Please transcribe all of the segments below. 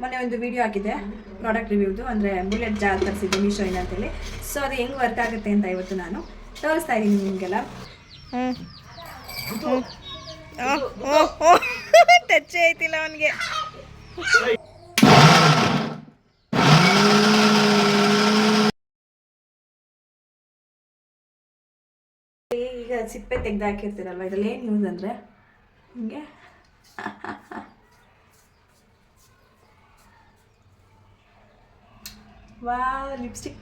ಮೊನ್ನೆ ಒಂದು ವಿಡಿಯೋ ಆಗಿದೆ ಪ್ರಾಡಕ್ಟ್ ರಿವ್ಯೂದು ಅಂದರೆ ಬುಲೆಟ್ ಜಾರ್ ತರಿಸಿದ್ದೆ ಮೀಶೋಯಿಂದ ಅಂತೇಳಿ. ಸೊ ಅದು ಹೆಂಗೆ ವರ್ಕ್ ಆಗುತ್ತೆ ಅಂತ ಇವತ್ತು ನಾನು ತೋರಿಸ್ತಾ ಇದ್ದೀನಿ ನಿಮಗೆಲ್ಲ. ಟಚ್ ಆಯ್ತಿಲ್ಲ ಅವನಿಗೆ. ಈಗ ಸಿಪ್ಪೆ ತೆಗ್ದು ಹಾಕಿರ್ತೀರಲ್ವ? ಇದರಲ್ಲಿ ಏನು ಯೂಸ್ ಅಂದರೆ? ಹಿಂಗೆ? ವಾ ಲಿಪ್ಸ್ಟಿಕ್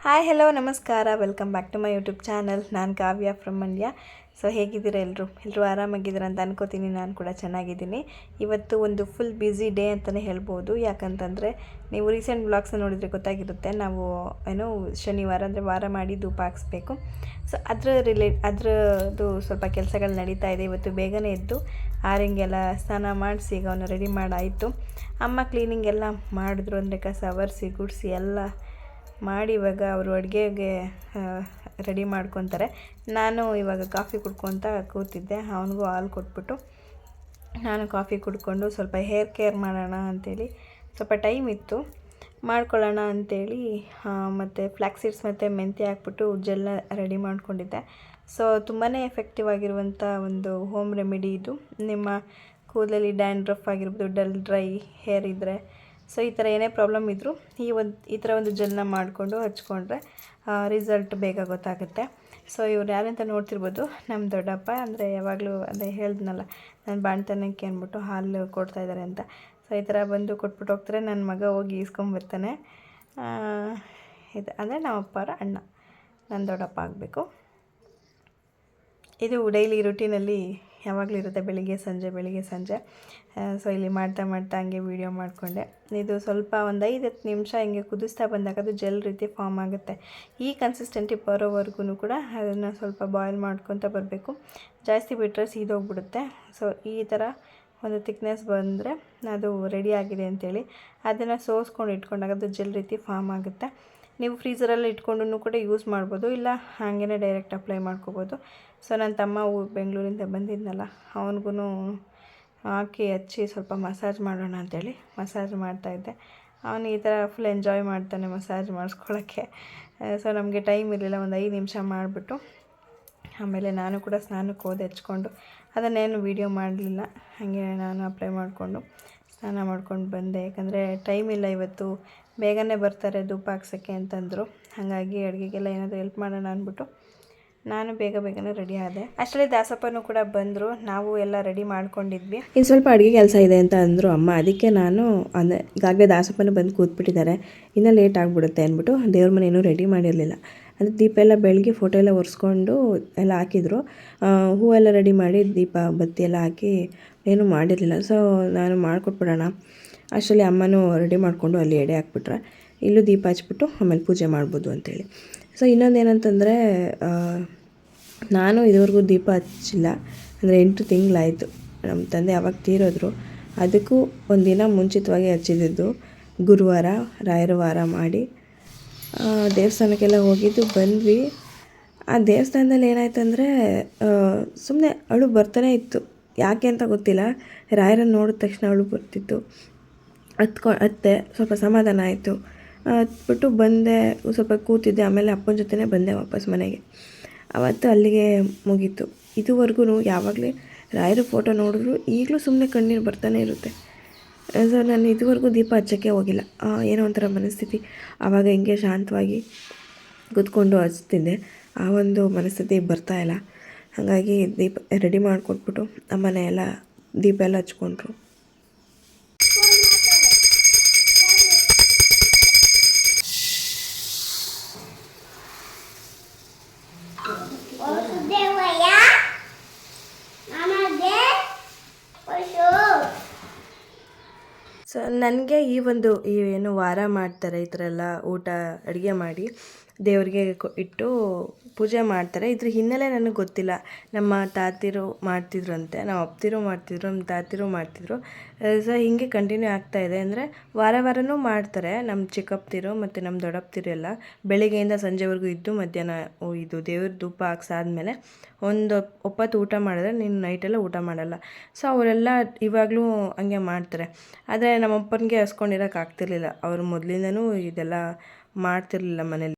ಹಾಯ್ ಹಲೋ ನಮಸ್ಕಾರ welcome back to my YouTube channel ನಾನು ಕಾವ್ಯ ಫ್ರಮ್ ಮಂಡ್ಯ ಸೊ ಹೇಗಿದ್ದೀರ ಎಲ್ಲರೂ? ಎಲ್ಲರೂ ಆರಾಮಾಗಿದ್ದೀರ ಅಂತ ಅನ್ಕೋತೀನಿ. ನಾನು ಕೂಡ ಚೆನ್ನಾಗಿದ್ದೀನಿ. ಇವತ್ತು ಒಂದು ಫುಲ್ ಬ್ಯುಸಿ ಡೇ ಅಂತಲೇ ಹೇಳ್ಬೋದು. ಯಾಕಂತಂದರೆ ನೀವು ರೀಸೆಂಟ್ ಬ್ಲಾಗ್ಸ್ ನೋಡಿದರೆ ಗೊತ್ತಾಗಿರುತ್ತೆ. ನಾವು, ಏನೋ, ಶನಿವಾರ ಅಂದರೆ ವಾರ ಮಾಡಿ ಧೂಪ ಹಾಕ್ಸ್ಬೇಕು. ಸೊ ಅದರ ರಿಲೇಟ್ ಅದರದ್ದು ಸ್ವಲ್ಪ ಕೆಲಸಗಳು ನಡೀತಾ ಇದೆ. ಇವತ್ತು ಬೇಗನೆ ಎದ್ದು ಆರಿಂಗೆಲ್ಲ ಸ್ನಾನ ಮಾಡಿಸಿ ಈಗ ಅವನ್ನ ರೆಡಿ ಮಾಡಾಯಿತು. ಅಮ್ಮ ಕ್ಲೀನಿಂಗ್ ಎಲ್ಲ ಮಾಡಿದ್ರು ಅಂದರೆ ಕಸ ಒರೆಸಿ, ಗುಡಿಸಿ ಎಲ್ಲ ಮಾಡಿ ಇವಾಗ ಅವರು ಅಡುಗೆಗೆ ರೆಡಿ ಮಾಡ್ಕೊತಾರೆ. ನಾನು ಇವಾಗ ಕಾಫಿ ಕುಡ್ಕೊತ ಕೂತಿದ್ದೆ. ಅವನಿಗೂ ಹಾಲು ಕೊಟ್ಬಿಟ್ಟು ನಾನು ಕಾಫಿ ಕುಡ್ಕೊಂಡು ಸ್ವಲ್ಪ ಹೇರ್ ಕೇರ್ ಮಾಡೋಣ ಅಂಥೇಳಿ ಸ್ವಲ್ಪ ಟೈಮ್ ಇತ್ತು. ಮಾಡ್ಕೊಳ್ಳೋಣ ಅಂಥೇಳಿ ಮತ್ತು ಫ್ಲ್ಯಾಕ್ಸೀಡ್ಸ್ ಮತ್ತು ಮೆಂತ್ಯ ಹಾಕ್ಬಿಟ್ಟು ಜೆಲ್ನ ರೆಡಿ ಮಾಡ್ಕೊಂಡಿದ್ದೆ. ಸೊ ತುಂಬಾ ಎಫೆಕ್ಟಿವ್ ಆಗಿರುವಂಥ ಒಂದು ಹೋಮ್ ರೆಮಿಡಿ ಇದು. ನಿಮ್ಮ ಕೂದಲಲ್ಲಿ ಡ್ಯಾಂಡ್ರಫ್ ಆಗಿರ್ಬೋದು ಡಲ್ ಡ್ರೈ ಹೇರ್ ಇದ್ದರೆ ಸೊ ಈ ಥರ ಏನೇ ಪ್ರಾಬ್ಲಮ್ ಇದ್ದರೂ ಈ ಒಂದು, ಈ ಥರ ಒಂದು ಜೆಲ್ನ ಮಾಡಿಕೊಂಡು ಹಚ್ಕೊಂಡ್ರೆ ರಿಸಲ್ಟ್ ಬೇಗ ಗೊತ್ತಾಗುತ್ತೆ. ಸೊ ಇವ್ರು ಯಾರಂತ ನೋಡ್ತಿರ್ಬೋದು ನಮ್ಮ ದೊಡ್ಡಪ್ಪ ಅಂದರೆ ಯಾವಾಗಲೂ ಅದೇ ಹೇಳ್ದನಲ್ಲ, ನಾನು ಬಾಣ್ತನಕ್ಕೆ ಅಂದ್ಬಿಟ್ಟು ಹಾಲು ಕೊಡ್ತಾ ಇದ್ದಾರೆ ಅಂತ. ಸೊ ಈ ಥರ ಬಂದು ಕೊಟ್ಬಿಟ್ಟು ಹೋಗ್ತಾರೆ ನನ್ನ ಮಗ ಹೋಗಿ ಈಸ್ಕೊಂಬರ್ತಾನೆ ಇದು ಅಂದರೆ ನಮ್ಮ ಅಪ್ಪರ ಅಣ್ಣ ನನ್ನ ದೊಡ್ಡಪ್ಪ ಆಗಬೇಕು. ಇದು ಡೈಲಿ ರುಟೀನಲ್ಲಿ ಯಾವಾಗಲೂ ಇರುತ್ತೆ, ಬೆಳಿಗ್ಗೆ ಸಂಜೆ ಬೆಳಿಗ್ಗೆ ಸಂಜೆ. ಸೊ ಇಲ್ಲಿ ಮಾಡ್ತಾ ಮಾಡ್ತಾ ಹಂಗೆ ವೀಡಿಯೋ ಮಾಡಿಕೊಂಡೆ. ಇದು ಸ್ವಲ್ಪ ಒಂದು ಐದು ಹತ್ತು ನಿಮಿಷ ಹಿಂಗೆ ಕುದಿಸ್ತಾ ಬಂದಾಗ ಅದು ಜೆಲ್ ರೀತಿ ಫಾರ್ಮ್ ಆಗುತ್ತೆ. ಈ ಕನ್ಸಿಸ್ಟೆಂಟಿ ಬರೋವರೆಗೂ ಕೂಡ ಅದನ್ನು ಸ್ವಲ್ಪ ಬಾಯ್ಲ್ ಮಾಡ್ಕೊತ ಬರಬೇಕು. ಜಾಸ್ತಿ ಬಿಟ್ಟರೆ ಸೀದೋಗ್ಬಿಡುತ್ತೆ. ಸೊ ಈ ಥರ ಒಂದು ತಿಕ್ನೆಸ್ ಬಂದರೆ ಅದು ರೆಡಿ ಆಗಿದೆ ಅಂತೇಳಿ ಅದನ್ನು ಸೋಸ್ಕೊಂಡು ಇಟ್ಕೊಂಡಾಗ ಅದು ಜೆಲ್ ರೀತಿ ಫಾರ್ಮ್ ಆಗುತ್ತೆ. ನೀವು ಫ್ರೀಸರಲ್ಲಿ ಇಟ್ಕೊಂಡು ಕೂಡ ಯೂಸ್ ಮಾಡ್ಬೋದು. ಇಲ್ಲ ಹಾಗೇ ಡೈರೆಕ್ಟ್ ಅಪ್ಲೈ ಮಾಡ್ಕೋಬೋದು. ಸೊ ನನ್ನ ತಮ್ಮ ಬೆಂಗಳೂರಿಂದ ಬಂದಿದ್ನಲ್ಲ ಅವನಿಗೂ ಹಾಕಿ ಹಚ್ಚಿ ಸ್ವಲ್ಪ ಮಸಾಜ್ ಮಾಡೋಣ ಅಂತೇಳಿ ಮಸಾಜ್ ಮಾಡ್ತಾಯಿದ್ದೆ ಅವನು ಈ ಥರ ಫುಲ್ ಎಂಜಾಯ್ ಮಾಡ್ತಾನೆ ಮಸಾಜ್ ಮಾಡಿಸ್ಕೊಳ್ಳೋಕ್ಕೆ. ಸೊ ನಮಗೆ ಟೈಮ್ ಇರಲಿಲ್ಲ, ಒಂದು ಐದು ನಿಮಿಷ ಮಾಡಿಬಿಟ್ಟು ಆಮೇಲೆ ನಾನು ಕೂಡ ಸ್ನಾನಕ್ಕೆ ಹೋದೆ ಹಚ್ಕೊಂಡು. ಅದನ್ನೇನು ವೀಡಿಯೋ ಮಾಡಲಿಲ್ಲ, ಹಾಗೆ ನಾನು ಅಪ್ಲೈ ಮಾಡಿಕೊಂಡು ಸ್ನಾನ ಮಾಡ್ಕೊಂಡು ಬಂದೆ. ಯಾಕಂದರೆ ಟೈಮ್ ಇಲ್ಲ ಇವತ್ತು. ಬೇಗನೆ ಬರ್ತಾರೆ ಧೂಪ ಹಾಕ್ಸೋಕ್ಕೆ ಅಂತಂದರು. ಹಾಗಾಗಿ ಅಡುಗೆಗೆಲ್ಲ ಏನಾದರೂ ಹೆಲ್ಪ್ ಮಾಡೋಣ ಅಂದ್ಬಿಟ್ಟು ನಾನು ಬೇಗ ಬೇಗನೆ ರೆಡಿ ಆದೆ. ಅಷ್ಟರಲ್ಲಿ ದಾಸಪ್ಪನೂ ಕೂಡ ಬಂದರು. ನಾವು ಎಲ್ಲ ರೆಡಿ ಮಾಡ್ಕೊಂಡಿದ್ವಿ. ಇನ್ನು ಸ್ವಲ್ಪ ಅಡುಗೆ ಕೆಲಸ ಇದೆ ಅಂತ ಅಂದರು ಅಮ್ಮ. ಅದಕ್ಕೆ ನಾನು ಅಂದರೆ ಈಗಾಗಲೇ ದಾಸಪ್ಪನ ಬಂದು ಕೂತ್ಬಿಟ್ಟಿದ್ದಾರೆ. ಇನ್ನೂ ಲೇಟ್ ಆಗಿಬಿಡುತ್ತೆ ಅಂದ್ಬಿಟ್ಟು ದೇವ್ರ ಮನೆ ಏನೂ ರೆಡಿ ಮಾಡಿರಲಿಲ್ಲ. ಅಂದರೆ ದೀಪ ಎಲ್ಲ ಬೆಳಗ್ಗೆ ಫೋಟೋ ಎಲ್ಲ ಒರೆಸ್ಕೊಂಡು ಎಲ್ಲ ಹಾಕಿದ್ರು. ಹೂವೆಲ್ಲ ರೆಡಿ ಮಾಡಿ ದೀಪ, ಬತ್ತಿ ಎಲ್ಲ ಹಾಕಿ ಏನೂ ಮಾಡಿರಲಿಲ್ಲ. ಸೊ ನಾನು ಮಾಡಿಕೊಟ್ಬಿಡೋಣ. ಅಷ್ಟರಲ್ಲಿ ಅಮ್ಮನೂ ರೆಡಿ ಮಾಡಿಕೊಂಡು ಅಲ್ಲಿ ಎಡೆ ಹಾಕ್ಬಿಟ್ರೆ. ಇಲ್ಲೂ ದೀಪ ಹಚ್ಬಿಟ್ಟು ಆಮೇಲೆ ಪೂಜೆ ಮಾಡ್ಬೋದು ಅಂತೇಳಿ. ಸೊ ಇನ್ನೊಂದು ಏನಂತಂದರೆ ನಾನು ಇದುವರೆಗೂ ದೀಪ ಹಚ್ಚಿಲ್ಲ. ಅಂದರೆ ಎಂಟು ತಿಂಗಳಾಯಿತು. ನಮ್ಮ ತಂದೆ ಯಾವಾಗ ತೀರೋದ್ರು. ಅದಕ್ಕೂ ಒಂದಿನ ಮುಂಚಿತವಾಗಿ ಹಚ್ಚಿದ್ದು ಗುರುವಾರ ರಾಯರ ವಾರ ಮಾಡಿ ದೇವಸ್ಥಾನಕ್ಕೆಲ್ಲ ಹೋಗಿದ್ದು, ಬಂದ್ವಿ. ಆ ದೇವಸ್ಥಾನದಲ್ಲಿ ಏನಾಯ್ತು ಅಂದರೆ ಸುಮ್ಮನೆ ಅಳು ಬರ್ತಾನೆ ಇತ್ತು. ಯಾಕೆ ಅಂತ ಗೊತ್ತಿಲ್ಲ. ರಾಯರನ್ನು ನೋಡಿದ ತಕ್ಷಣ ಅಳು ಬರ್ತಿತ್ತು. ಹತ್ಕೊ, ಹತ್ತೆ, ಸ್ವಲ್ಪ ಸಮಾಧಾನ ಆಯಿತು. ಹತ್ಬಿಟ್ಟು ಬಂದೆ, ಸ್ವಲ್ಪ ಕೂತಿದ್ದೆ, ಆಮೇಲೆ ಅಪ್ಪನ ಜೊತೆನೇ ಬಂದೆ ವಾಪಸ್ ಮನೆಗೆ. ಅವತ್ತು ಅಲ್ಲಿಗೆ ಮುಗೀತು. ಇದುವರೆಗೂ ಯಾವಾಗಲೇ ರಾಯರ ಫೋಟೋ ನೋಡಿದ್ರು ಈಗಲೂ ಸುಮ್ಮನೆ ಕಣ್ಣೀರು ಬರ್ತಾನೆ ಇರುತ್ತೆ. ಸೊ ನಾನು ಇದುವರೆಗೂ ದೀಪ ಹಚ್ಚೋಕ್ಕೆ ಹೋಗಿಲ್ಲ. ಆ, ಏನೋ ಒಂಥರ ಮನಸ್ಥಿತಿ ಆವಾಗ ಹಿಂಗೆ ಶಾಂತವಾಗಿ ಕುತ್ಕೊಂಡು ಹಚ್ತಿದ್ದೆ. ಆ ಒಂದು ಮನಸ್ಥಿತಿ ಬರ್ತಾ ಇಲ್ಲ. ಹಾಗಾಗಿ ದೀಪ ರೆಡಿ ಮಾಡಿಕೊಟ್ಬಿಟ್ಟು ಅಮ್ಮನೆ ಎಲ್ಲ ದೀಪ ಎಲ್ಲ ಹಚ್ಕೊಂಡ್ರು. ನನಗೆ ಈ ಒಂದು ಏನು ವಾರ ಮಾಡ್ತಾರೆ ಈ ಥರ ಎಲ್ಲ ಊಟ ಅಡುಗೆ ಮಾಡಿ ದೇವರಿಗೆ ಇಟ್ಟು ಪೂಜೆ ಮಾಡ್ತಾರೆ. ಇದ್ರ ಹಿನ್ನೆಲೆ ನನಗೆ ಗೊತ್ತಿಲ್ಲ. ನಮ್ಮ ತಾತಿರು ಮಾಡ್ತಿದ್ರಂತೆ ನಮ್ಮ ಅಪ್ತಿರು ಮಾಡ್ತಿದ್ರು, ನಮ್ಮ ತಾತಿರು ಮಾಡ್ತಿದ್ರು. ಸೊ ಹೀಗೆ ಕಂಟಿನ್ಯೂ ಆಗ್ತಾ ಇದೆ. ಅಂದರೆ ವಾರ ವಾರನೂ ಮಾಡ್ತಾರೆ. ನಮ್ಮ ಚಿಕ್ಕಪ್ಪತಿರು ಮತ್ತು ನಮ್ಮ ದೊಡ್ಡಪ್ತಿರು ಎಲ್ಲ ಬೆಳಿಗ್ಗೆಯಿಂದ ಸಂಜೆವರೆಗೂ ಇದ್ದು ಮಧ್ಯಾಹ್ನ ಇದು ದೇವ್ರ ಧೂಪ ಹಾಕ್ಸಾದ್ಮೇಲೆ ಒಂದು ಒಪ್ಪತ್ತು ಊಟ ಮಾಡಿದ್ರೆ ನೀನು ನೈಟೆಲ್ಲ ಊಟ ಮಾಡಲ್ಲ. ಸೊ ಅವರೆಲ್ಲ ಇವಾಗಲೂ ಹಂಗೆ ಮಾಡ್ತಾರೆ. ಆದರೆ ನಮ್ಮ ಅಪ್ಪನಿಗೆ ಹಸ್ಕೊಂಡಿರೋಕೆ ಆಗ್ತಿರ್ಲಿಲ್ಲ. ಅವರು ಮೊದಲಿಂದನೂ ಇದೆಲ್ಲ ಮಾಡ್ತಿರ್ಲಿಲ್ಲ ಮನೇಲಿ.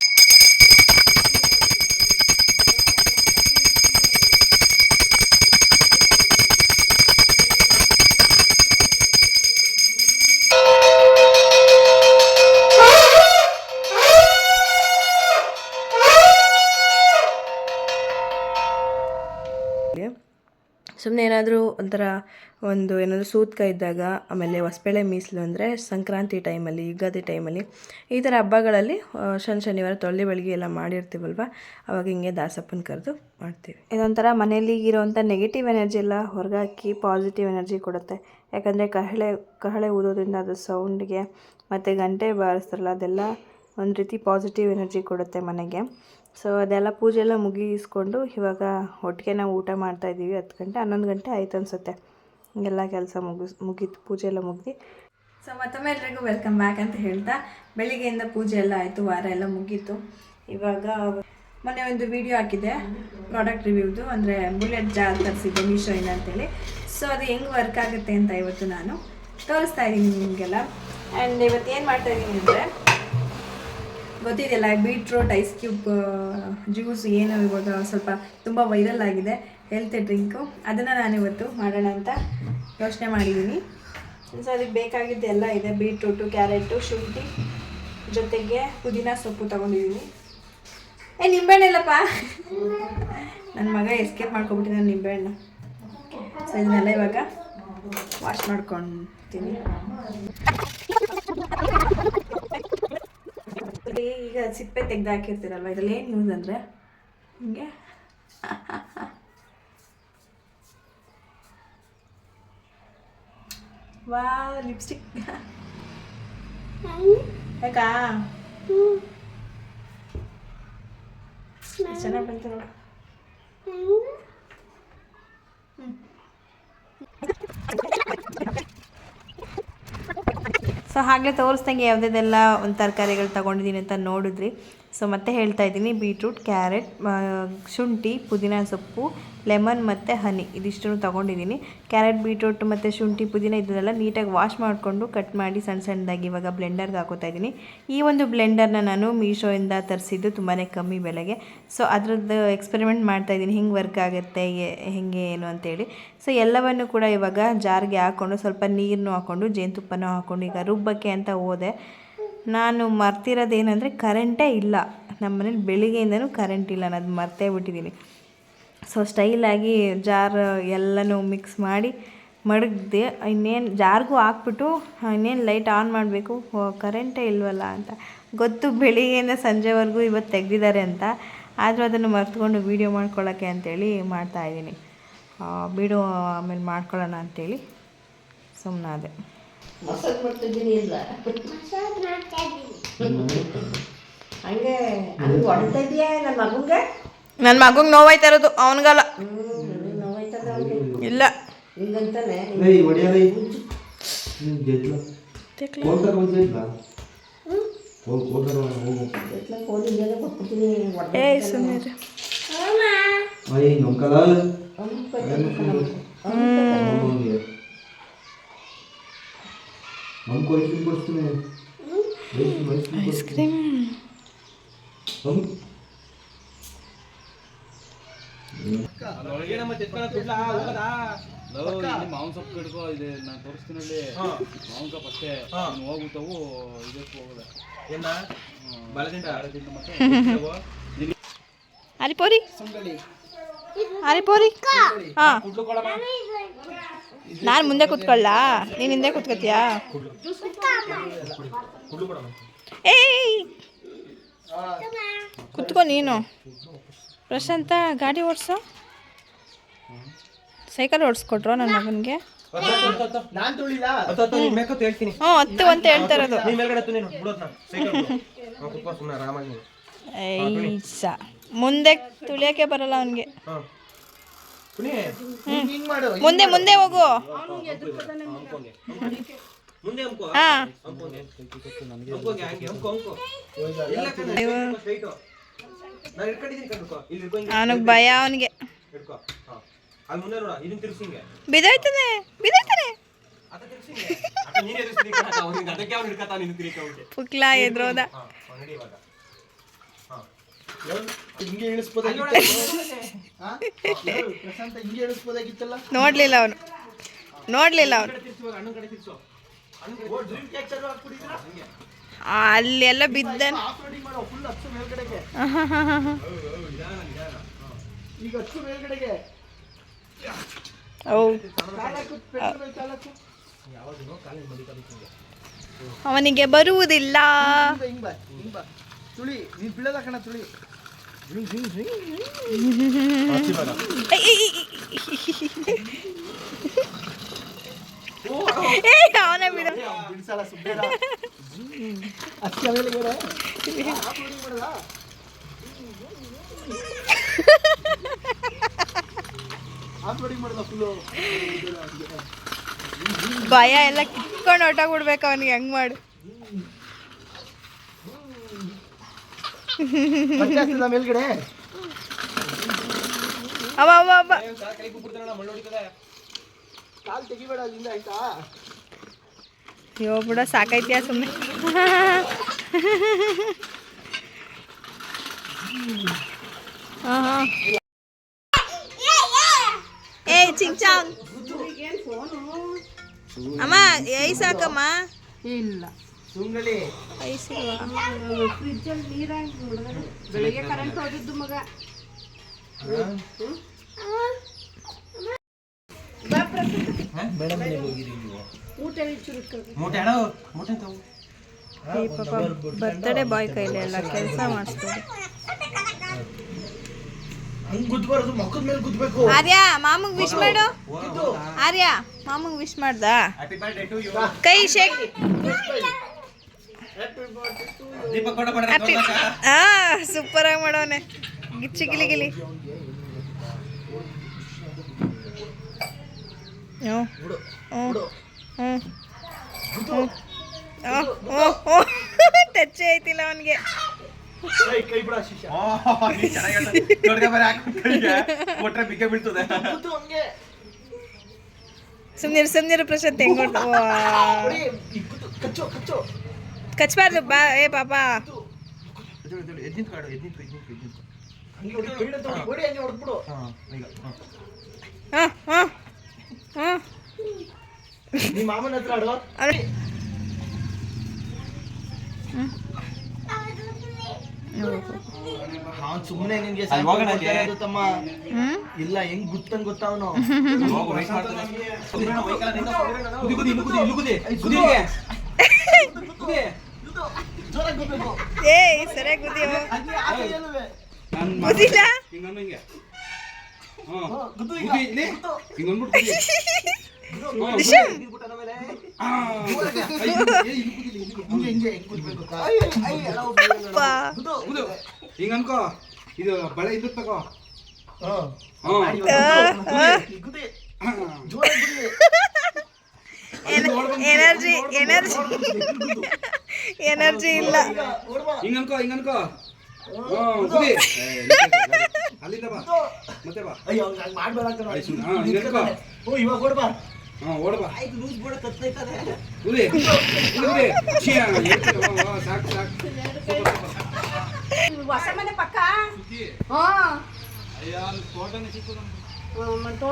ಸುಮ್ಮನೆ ಏನಾದರೂ ಒಂಥರ ಒಂದು ಏನಾದರೂ ಸೂತ್ಕ ಇದ್ದಾಗ, ಆಮೇಲೆ ಹೊಸಬೇಳೆ ಮೀಸಲು ಅಂದರೆ ಸಂಕ್ರಾಂತಿ ಟೈಮಲ್ಲಿ, ಯುಗಾದಿ ಟೈಮಲ್ಲಿ ಈ ಥರ ಹಬ್ಬಗಳಲ್ಲಿ ಶನಿ ಶನಿವಾರ ತೊಳ್ಳಿ ಬೆಳಗ್ಗೆ ಎಲ್ಲ ಮಾಡಿರ್ತೀವಲ್ವ? ಅವಾಗ ಹಿಂಗೆ ದಾಸಪ್ಪನ ಕರೆದು ಮಾಡ್ತೀವಿ. ಇದೊಂಥರ ಮನೆಯಲ್ಲಿ ಇರೋವಂಥ ನೆಗೆಟಿವ್ ಎನರ್ಜಿ ಎಲ್ಲ ಹೊರಗಾಕಿ ಪಾಸಿಟಿವ್ ಎನರ್ಜಿ ಕೊಡುತ್ತೆ. ಯಾಕಂದರೆ ಕಹಳೆ ಕಹಳೆ ಊದೋದ್ರಿಂದ ಅದು ಸೌಂಡ್ಗೆ ಮತ್ತು ಗಂಟೆ ಬಾರಿಸ್ತಾರಲ್ಲ, ಅದೆಲ್ಲ ಒಂದು ರೀತಿ ಪಾಸಿಟಿವ್ ಎನರ್ಜಿ ಕೊಡುತ್ತೆ ಮನೆಗೆ. ಸೊ ಅದೆಲ್ಲ ಪೂಜೆ ಎಲ್ಲ ಮುಗಿಸ್ಕೊಂಡು ಇವಾಗ ಒಟ್ಟಿಗೆ ನಾವು ಊಟ ಮಾಡ್ತಾಯಿದ್ದೀವಿ ಹತ್ತು ಗಂಟೆ, ಹನ್ನೊಂದು ಗಂಟೆ ಆಯ್ತು ಅನಿಸುತ್ತೆ. ಎಲ್ಲ ಕೆಲಸ ಮುಗಿಸ್, ಮುಗೀತು, ಪೂಜೆ ಎಲ್ಲ ಮುಗ್ದು. ಸೊ ಮತ್ತೊಮ್ಮೆ ಎಲ್ರಿಗೂ ವೆಲ್ಕಮ್ ಬ್ಯಾಕ್ ಅಂತ ಹೇಳ್ತಾ, ಬೆಳಿಗ್ಗೆಯಿಂದ ಪೂಜೆ ಎಲ್ಲ ಆಯಿತು, ವಾರ ಎಲ್ಲ ಮುಗೀತು. ಇವಾಗ ಮೊನ್ನೆ ಒಂದು ವಿಡಿಯೋ ಹಾಕಿದೆ ಪ್ರಾಡಕ್ಟ್ ರಿವ್ಯೂದು ಅಂದರೆ ಬುಲೆಟ್ ಜಾರ್ ತರಿಸಿದ್ದೆ ಮೀಶೋಯಿಂದ ಅಂತೇಳಿ. ಸೊ ಅದು ಹೆಂಗೆ ವರ್ಕ್ ಆಗುತ್ತೆ ಅಂತ ಇವತ್ತು ನಾನು ತೋರಿಸ್ತಾ ಇದ್ದೀನಿ ನಿಮಗೆಲ್ಲ. ಆ್ಯಂಡ್ ಇವತ್ತು ಏನು ಮಾಡ್ತಾ ಇದ್ದೀನಿ ಅಂದರೆ ಗೊತ್ತಿದೆಯಲ್ಲ ಬೀಟ್ರೂಟ್ ಐಸ್ ಕ್ಯೂಬ್ ಜ್ಯೂಸ್ ಏನು ಇವಾಗ ಸ್ವಲ್ಪ ತುಂಬ ವೈರಲ್ ಆಗಿದೆ ಹೆಲ್ತ್ ಡ್ರಿಂಕು ಅದನ್ನು ನಾನಿವತ್ತು ಮಾಡೋಣ ಅಂತ ಯೋಚನೆ ಮಾಡಿದ್ದೀನಿ. ಸೊ ಅದಕ್ಕೆ ಬೇಕಾಗಿದ್ದು ಎಲ್ಲ ಇದೆ ಬೀಟ್ರೂಟು ಕ್ಯಾರೆಟು ಶುಂಠಿ ಜೊತೆಗೆ ಪುದೀನ ಸೊಪ್ಪು ತೊಗೊಂಡಿದ್ದೀನಿ. ಏ ನಿಂಬೆಹಣ್ಣಿಲ್ಲಪ್ಪ ನನ್ನ ಮಗ ಎಸ್ಕೇಪ್ ಮಾಡ್ಕೊಬಿಟ್ಟಿದ್ದಾನೆ ನಿಂಬೆಹಣ್ಣು. ಸೊ ಇದನ್ನೆಲ್ಲ ಇವಾಗ ವಾಶ್ ಮಾಡ್ಕೊತೀನಿ ಇಲ್ಲಿ ಈಗ ಸಿಪ್ಪೆ ತೆಗೆದು ಹಾಕಿರ್ತೀರಲ್ವ ಇದ್ರಲ್ಲಿ ಏನು ಯೂಸ್ ಅಂದರೆ? ಹಿಂಗೆ? ವಾ ಲಿಪ್ಸ್ಟಿಕ್ ಯಾಕಾ? ಚೆನ್ನಾಗಿ ಬಂತು ನೋಡು. ಸೊ ಹಾಗೆ ತೋರಿಸ್ದಂಗೆ ಯಾವುದೇದೆಲ್ಲ ಒಂದು ತರಕಾರಿಗಳು ತಗೊಂಡಿದ್ದೀನಿ ಅಂತ ನೋಡಿದ್ರಿ. ಸೊ ಮತ್ತೆ ಹೇಳ್ತಾ ಇದ್ದೀನಿ ಬೀಟ್ರೂಟ್ ಕ್ಯಾರೆಟ್ ಶುಂಠಿ, ಪುದೀನ ಸೊಪ್ಪು ಲೆಮನ್ ಮತ್ತು ಹನಿ ಇದಿಷ್ಟನ್ನು ತೊಗೊಂಡಿದ್ದೀನಿ. ಕ್ಯಾರೆಟ್ ಬೀಟ್ರೂಟ್ ಮತ್ತು ಶುಂಠಿ, ಪುದೀನ ಇದನ್ನೆಲ್ಲ ನೀಟಾಗಿ ವಾಶ್ ಮಾಡಿಕೊಂಡು ಕಟ್ ಮಾಡಿ ಸಣ್ಣ ಸಣ್ಣದಾಗಿ ಇವಾಗ ಬ್ಲೆಂಡರ್ಗೆ ಹಾಕೋತಾ ಇದ್ದೀನಿ. ಈ ಒಂದು ಬ್ಲೆಂಡರ್ನ ನಾನು ಮೀಶೋಯಿಂದ ತರಿಸಿದ್ದು ತುಂಬಾ ಕಮ್ಮಿ ಬೆಲೆಗೆ. ಸೊ ಅದರದ್ದು ಎಕ್ಸ್ಪೆರಿಮೆಂಟ್ ಮಾಡ್ತಾ ಇದ್ದೀನಿ, ಹಿಂಗೆ ವರ್ಕ್ ಆಗುತ್ತೆ ಹೇಗೆ ಏನು ಅಂತೇಳಿ ಸೊ ಎಲ್ಲವನ್ನು ಕೂಡ ಇವಾಗ ಜಾರ್ಗೆ ಹಾಕ್ಕೊಂಡು ಸ್ವಲ್ಪ ನೀರನ್ನು ಹಾಕ್ಕೊಂಡು ಜೇನುತುಪ್ಪನೂ ಹಾಕ್ಕೊಂಡು ಈಗ ರುಬ್ಬಕ್ಕೆ ಅಂತ ಹೋದೆ. ನಾನು ಮರ್ತಿರೋದೇನೆಂದರೆ ಕರೆಂಟೇ ಇಲ್ಲ. ನಮ್ಮ ಮನೇಲಿ ಬೆಳಿಗ್ಗೆಯಿಂದನೂ ಕರೆಂಟ್ ಇಲ್ಲ. ನಾನು ಮರ್ತೇ ಬಿಟ್ಟಿದ್ದೀನಿ. ಸೊ ಸ್ಟೈಲಾಗಿ ಜಾರ್ ಎಲ್ಲನೂ ಮಿಕ್ಸ್ ಮಾಡಿ ಮಡಗ್ದೆ, ಇನ್ನೇನು ಜಾರ್ಗೂ ಹಾಕ್ಬಿಟ್ಟು, ಇನ್ನೇನು ಲೈಟ್ ಆನ್ ಮಾಡಬೇಕು. ಕರೆಂಟೇ ಇಲ್ವಲ್ಲ ಅಂತ. ಗೊತ್ತು ಬೆಳಿಗ್ಗೆಯಿಂದ ಸಂಜೆವರೆಗೂ ಇವತ್ತು ತೆಗೆದಿದ್ದಾರೆ ಅಂತ. ಆದರೂ ಅದನ್ನು ಮರ್ತ್ಕೊಂಡು ವೀಡಿಯೋ ಮಾಡ್ಕೊಳ್ಳೋಕ್ಕೆ ಅಂತೇಳಿ ಮಾಡ್ತಾಯಿದ್ದೀನಿ ಬಿಡು ಆಮೇಲೆ ಮಾಡ್ಕೊಳ್ಳೋಣ ಅಂತೇಳಿ ಸುಮ್ಮನಾದೆ ಮಸಾಜ್ ಮಾಡ್ತಿದ್ದೀನಿ ಇಲ್ಲ ಹಂಗೆ ಹಂಗೆ ನನ್ನ ಮಗುಗೆ? ನನ್ನ ಮಗಂಗೆ ನೋವಾಯ್ತಾ ಇರೋದು ಅವನಿಗಲ್ಲ. ಇಲ್ಲ. ಹಿಂಗಂತಾನೆ? ಏ ಹ್ಞೂ ಐಸ್ ಕ್ರೀಮ್ ಕೊಡಿಸ್ತೀನಿ ಐಸ್ ಕ್ರೀಮ್ ಮಮ್ಮಿ ಮಾವಿನ ಇದೆ ನಾನು ತೋರಿಸ್ತೀನಿ ಅಲ್ಲಿ ಮಾವಿನ ಅಷ್ಟೇ ಹೋಗ್ಬಿಟ್ಟವು ಇದಕ್ಕೆ ಹೋಗಲ್ಲ ಏನ ಬಲದಿಂದ ಆಡದಿಂದ ಮತ್ತೆ ಅರಿಪೋರಿ ಅರಿಪೋರಿ ಹಾ ಕುಡ್ಲು ಕೊಡಮ್ಮ ನಾನು ಮುಂದೆ ಕೂತ್ಕೊಳ್ಳ. ನೀನು ಹಿಂದೆ ಕೂತ್ಕೋತೀಯಾ? ಏಯ್! ಕುತ್ಕೋ ನೀನು. ಪ್ರಶಾಂತ ಗಾಡಿ ಓಡಿಸೋ. ಸೈಕಲ್ ಓಡಿಸ್ಕೊಟ್ರು ನನ್ನ ಮಗನಿಗೆ? ಹ್ಞೂ ಹತ್ತು ಅಂತ ಹೇಳ್ತಾ ಇರೋದು. ಮುಂದೆ ತುಳಿಯೋಕ್ಕೆ ಬರಲ್ಲ ಅವನಿಗೆ. ಮುಂದೆ ಮುಂದೆ ಹೋಗು. ಅವನಿಗೆ ಭಯ ಅವನಿಗೆ. ಇಟ್ಕೋ ಹಾ. ಪುಕ್ಲಾ ಎದ್ರೋದ. ಹಿಂಗೆ ಇಳಿಸ್ಬೋದಾಗಿತ್ತು ಪ್ರಶಾಂತ ಹಿಂಗೆ ಇಳಿಸ್ಬೋದಾಗಿತ್ತಲ್ಲ? ನೋಡ್ಲಿಲ್ಲ ಅವನು. ನೋಡ್ಲಿಲ್ಲ ಅವನು. ಅಲ್ಲೆಲ್ಲ ಬಿದ್ದ ಈಗ ಮೇಲ್ಗಡೆಗೆ. ಅವನಿಗೆ ಬರುವುದಿಲ್ಲ. ಹಿಂಗ್ ಬಾ, ಹಿಂಗ್ ಬಾ ಹಿಂಗ್ ಬಾ. ತುಳಿ ನೀನ್ ಬೀಳಲ್ಲ ಕಣ ತುಳಿ. ಭಯ ಎಲ್ಲ ಕಿತ್ಕೊಂಡು ಹೊಟ್ಟಾಗ್ಬಿಡ್ಬೇಕು ಅವನಿಗೆ ಹೆಂಗ್ ಮಾಡು? ಮತ್ತೆ ಆಗ್ತದ ಮೇಲ್ಗಡೆ. ಅವ ಅವ ಅವ. ಕೈ ಕುಗ್ಬಿಡ್ತಾನಣ್ಣ ಮಣ್ಣು ಹೊಡಿತದೆ ಕಾಲ್ ತೆಗಿಬೇಡ ಅಲ್ಲಿಂದ ಆಯ್ತಾ? ಅಯ್ಯೋ ಬಿಡ ಸಾಕೈತಿಯ ಸುಮ್ಮನೆ ಏಯ್ ಚಿಂಗ್ ಚಾಂಗ್. ಅಮ್ಮ ಏಯ್ ಸಾಕಮ್ಮ. ಇಲ್ಲ. ಸುಮ್ಮನೆ ಐಸಿಲ್ವಾ ಫ್ರಿಜ್ಜಲ್ಲಿ ನೀರಾಗಿ ಬೆಳಿಗ್ಗೆ ಕರೆಂಟ್ ಹೋಗಿದ್ದು ಮಗ. ಬರ್ತಡೇ ಬಾಯ್ ಕೈಲಿ ಎಲ್ಲ ಕೆಲಸ ಮಾಡಿಸ್ತಾರೆ ಹಂಗ್ ಗುದ್ಬಾರ್ದು ಮಕ್ಕದ ಮೇಲೆ ಗುದ್ಬೇಕು. ಆರ್ಯ ಮಾಮಗ್ ವಿಶ್ ಮಾಡು. ಆರ್ಯ ಮಾಮಗ್ ವಿಶ್ ಮಾಡ್ದ? ಹ್ಯಾಪಿ ಬರ್ತ್ಡೇ ಟು ಯು ಕೈ ಶೇಕ್ ದೀಪಕ್ ಕೊಡ ಬೇಡ ಹ್ಯಾಪಿ ಹಾ ಸೂಪರ್ ಆಗಿ ಮಾಡೋನೆ. ಗಿಚ್ಚಿ ಗಿಲಿ. ಗಿಲಿ ಹ್ಞೂ ಹ್ಞೂ ಹ್ಞೂ ಟಚ್ ಅವನಿಗೆ. ಕೊಟ್ರೆ ಬಿಕ್ಕೆ ಬೀಳ್ತದೆ. ಗುದ್ದು ಹಂಗೆ. ಸುಮ್ನಿರು ಸುಮ್ನಿರು ಪ್ರಶಾಂತ್ ಹೆಂಗ್ ಕಚ್ಬಾರ್ದು ಬಾ ಏ ಅವ್ನ್ ಸುಮ್ಮನೆ ನಿನ್ಗೆ ತಮ್ಮ ಹ್ಞೂ ಇಲ್ಲ ಹೆಂಗ್ ಗುತ್ತಂಗ್ ಗೊತ್ತ ಅವನು? ಏಯ್ ಸರಿಯಾಗಿ ಗುದ್ದಿಯೋ? ಗುದ್ದಿಲ್ಲ ಹಿಂಗೆ ಅನ್ಕೋ. ಇದು ಬಳೆ ಇದ್ದು ತಗೋ. Energy energy. ಎನರ್ಜಿ ಇಲ್ಲ. ಹಿಂಗ್ ಅನ್ಕೋ ಹಿಂಗ್ ಅಲ್ಲಿಂದ ಬಾ. ಮತ್ತೆ ಬಾ. ಅಯ್ಯೋ ಹಂಗ್ ಹಂಗ್ ಮಾಡ್ಬೇಡ ಕಣೋ. ಆಯ್ತು, ಹಾ, ಹಿಂಗೆ ಅನ್ಕೋ. ಓ, ಇವಾಗ ಓಡ್ಬಾ ಬಾ. ಓಡಬಾ ಆಯ್ತು ಲೂಸ್ ಬೋರ್ಡ್ ಕತ್ತೈತದೆ ಗುದಿ ಗುದಿ ಛೀ, ಹೇಳ್ತೀನಿ, ವಾ, ವಾ, ಸಾಕು ಸಾಕು. ಹೊಸ ಮನೆ ಪಕ್ಕ? ಹಾ. ಮತ್ತೆ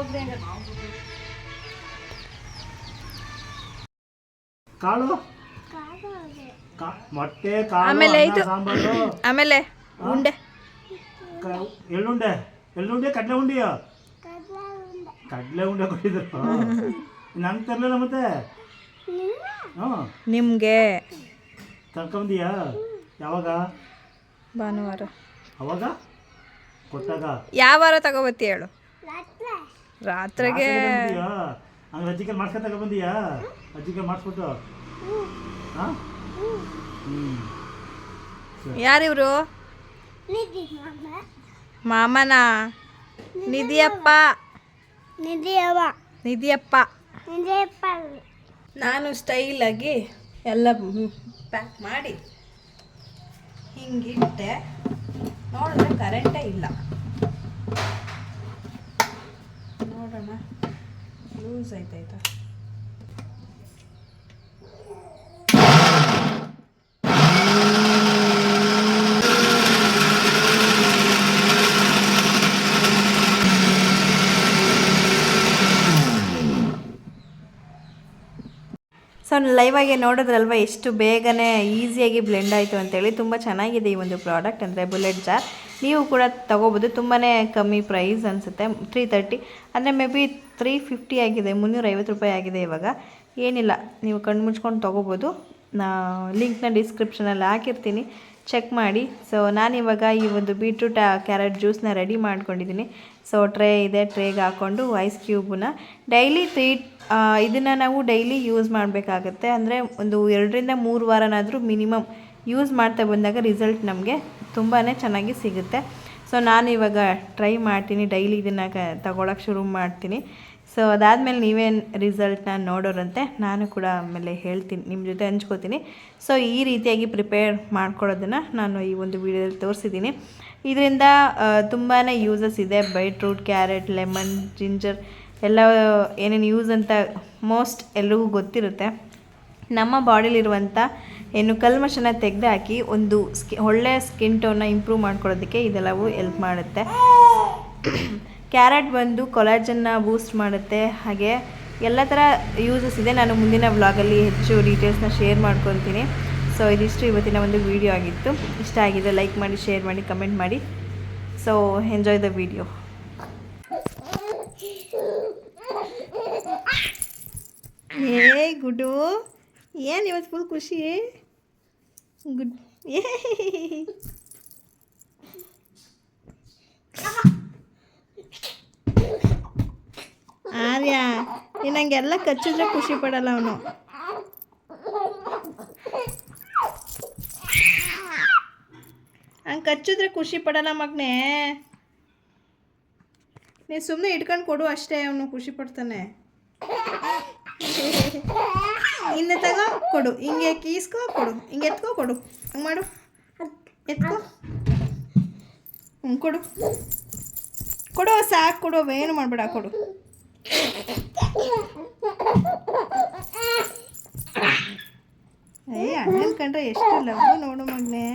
ಕಾಳು? ಮೊಟ್ಟೆ ಆಮೇಲೆ ಇದು. ಸಾಂಬಾರು. ಆಮೇಲೆ ಉಂಡೆ. ಎಳ್ಳುಂಡೆ. ಎಳ್ಳುಂಡೆ ಕಡಲೆ ಉಂಡೆಯ? ಕಡಲೆ ಉಂಡೆ. ಕೊಟ್ಟಿದ್ರು. ನಂಗೆ ತರಲಿಲ್ಲ ಮತ್ತೆ. ಹ್ಞೂ ನಿಮಗೆ. ಕರ್ಕೊಂಬಂದಿಯಾ ಯಾವಾಗ? ಭಾನುವಾರ. ಅವಾಗ? ಕೊಟ್ಟಾಗ? ಯಾವ ವಾರ ತಗೋಬತ್ತಿ ಹೇಳು? ರಾತ್ರಿಗೆ. ಹಂಗೆ ಅಜ್ಜಿಗೆ ಮಾಡ್ಸ್ಕೊಂಡು ತಗೊಬಂದಿಯಾ? ಅಜ್ಜಿಗೆ ಮಾಡಿಸ್ಬಿಟ್ಟು. ಹಾಂ? ಯಾರಿವ್ರು ಮಾಮನ? ನಿಧಿಯಪ್ಪ. ನಿಧಿಯಪ್ಪ. ನಾನು ಸ್ಟೈಲಾಗಿ ಎಲ್ಲ ಪ್ಯಾಕ್ ಮಾಡಿ ಹಿಂಗಿಟ್ಟೆ. ನೋಡಿದ್ರೆ ಕರೆಂಟೇ ಇಲ್ಲ. ನೋಡೋಣ. ಲೂಸ್ ಆಯ್ತಾಯ್ತಾ? ಸೊ ಲೈವಾಗೆ ನೋಡಿದ್ರಲ್ವ, ಎಷ್ಟು ಬೇಗನೆ ಈಸಿಯಾಗಿ ಬ್ಲೆಂಡ್ ಆಯಿತು ಅಂತೇಳಿ. ತುಂಬ ಚೆನ್ನಾಗಿದೆ ಈ ಒಂದು ಪ್ರಾಡಕ್ಟ್ ಅಂದರೆ ಬುಲೆಟ್ ಜಾರ್ ನೀವು ಕೂಡ ತೊಗೋಬೋದು. ತುಂಬಾ ಕಮ್ಮಿ ಪ್ರೈಸ್ ಅನಿಸುತ್ತೆ. ತ್ರೀ ತರ್ಟಿ ಅಂದರೆ ಮೇ ಬಿ ತ್ರೀ ಫಿಫ್ಟಿ ಆಗಿದೆ, ಮುನ್ನೂರೈವತ್ತು ರೂಪಾಯಿ ಆಗಿದೆ ಇವಾಗ. ಏನಿಲ್ಲ, ನೀವು ಕಣ್ಣು ಮುಚ್ಕೊಂಡು ತೊಗೋಬೋದು. ನಾ ಲಿಂಕ್ನ ಡಿಸ್ಕ್ರಿಪ್ಷನಲ್ಲಿ ಹಾಕಿರ್ತೀನಿ. ಚೆಕ್ ಮಾಡಿ. ಸೊ ನಾನಿವಾಗ ಈ ಒಂದು ಬೀಟ್ರೂಟ್ ಕ್ಯಾರೆಟ್ ಜ್ಯೂಸ್ನ ರೆಡಿ ಮಾಡ್ಕೊಂಡಿದ್ದೀನಿ. ಸೊ ಟ್ರೇ ಇದೆ ಟ್ರೇಗೆ ಹಾಕ್ಕೊಂಡು ಐಸ್ ಕ್ಯೂಬನ್ನ ಡೈಲಿ ತ್ರೀ ಇದನ್ನು ನಾವು ಡೈಲಿ ಯೂಸ್ ಮಾಡಬೇಕಾಗತ್ತೆ. ಅಂದರೆ ಒಂದು ಎರಡರಿಂದ ಮೂರು ವಾರನಾದರೂ ಮಿನಿಮಮ್ ಯೂಸ್ ಮಾಡ್ತಾ ಬಂದಾಗ ರಿಸಲ್ಟ್ ನಮಗೆ ತುಂಬಾ ಚೆನ್ನಾಗಿ ಸಿಗುತ್ತೆ. ಸೊ ನಾನು ಇವಾಗ ಟ್ರೈ ಮಾಡ್ತೀನಿ ಡೈಲಿ ಇದನ್ನು ಕ ತಗೊಳಕ್ಕೆ ಶುರು ಮಾಡ್ತೀನಿ. ಸೊ ಅದಾದಮೇಲೆ ನೀವೇನು ರಿಸಲ್ಟ್ನ ನೋಡೋರಂತೆ, ನಾನು ಕೂಡ ಆಮೇಲೆ ಹೇಳ್ತೀನಿ ನಿಮ್ಮ ಜೊತೆ ಹಂಚ್ಕೋತೀನಿ. ಸೊ ಈ ರೀತಿಯಾಗಿ ಪ್ರಿಪೇರ್ ಮಾಡ್ಕೊಳ್ಳೋದನ್ನು ನಾನು ಈ ಒಂದು ವಿಡಿಯೋದಲ್ಲಿ ತೋರಿಸಿದ್ದೀನಿ. ಇದರಿಂದ ತುಂಬಾ ಯೂಸಸ್ ಇದೆ. ಬೈಟ್ರೂಟ್ ಕ್ಯಾರೆಟ್ ಲೆಮನ್ ಜಿಂಜರ್ ಎಲ್ಲ ಏನೇನು ಯೂಸ್ ಅಂತ ಮೋಸ್ಟ್ ಎಲ್ರಿಗೂ ಗೊತ್ತಿರುತ್ತೆ. ನಮ್ಮ ಬಾಡಿಲಿರುವಂಥ ಏನು ಕಲ್ಮಶನ ತೆಗೆದುಹಾಕಿ ಒಂದು ಸ್ಕಿ ಒಳ್ಳೆಯ ಸ್ಕಿನ್ ಟೋನ್ನ ಇಂಪ್ರೂವ್ ಮಾಡ್ಕೊಳ್ಳೋದಕ್ಕೆ ಇದೆಲ್ಲವೂ ಎಲ್ಪ್ ಮಾಡುತ್ತೆ. ಕ್ಯಾರೆಟ್ ಬಂದು ಕೊಲಾಜನ್ನ ಬೂಸ್ಟ್ ಮಾಡುತ್ತೆ. ಹಾಗೆ ಎಲ್ಲ ಥರ ಯೂಸಸ್ ಇದೆ. ನಾನು ಮುಂದಿನ ವ್ಲಾಗಲ್ಲಿ ಹೆಚ್ಚು ಡೀಟೇಲ್ಸ್ನ ಶೇರ್ ಮಾಡ್ಕೊತೀನಿ ಸೊ ಇದಿಷ್ಟು ಇವತ್ತಿನ ಒಂದು ವಿಡಿಯೋ ಆಗಿತ್ತು. ಇಷ್ಟ ಆಗಿದೆ ಲೈಕ್ ಮಾಡಿ ಶೇರ್ ಮಾಡಿ ಕಮೆಂಟ್ ಮಾಡಿ. ಸೊ ಎಂಜಾಯ್ ದ ವಿಡಿಯೋ ಏ ಗುಡ್ಡು, ಏನು ಇವತ್ತು ಫುಲ್ ಖುಷಿ? ಗುಡ್ ಏ ಆರ್ಯ, ನೀನು ಕಚ್ಚಿದ್ರೆ ಖುಷಿ ಪಡಲ್ಲ ಅವನು. ಹಂಗೆ ಕಚ್ಚಿದ್ರೆ ಖುಷಿ ಪಡಲ್ಲ ಮಗನೇ. ನೀ ಸುಮ್ಮನೆ ಇಟ್ಕೊಂಡು ಕೊಡು ಅಷ್ಟೇ, ಅವನು ಖುಷಿ ಪಡ್ತಾನೆ. ಇನ್ನು ತಗೋ, ಕೊಡು. ಹಿಂಗೆ ಕೀಸ್ಕೋ, ಕೊಡು. ಹಿಂಗೆ ಎತ್ಕೋ, ಕೊಡು. ಹಂಗೆ ಮಾಡು. ಎತ್ಕೋ. ಹ್ಞೂ ಕೊಡು. ಕೊಡು, ಸಾಕು, ಕೊಡು. ಏನು ಮಾಡಬೇಡ, ಕೊಡು. ಏ, ಅಣ್ಣನ ಕಂಡ್ರೆ ಎಷ್ಟು ಲವ್ ನೋಡು ಮಗನೇ.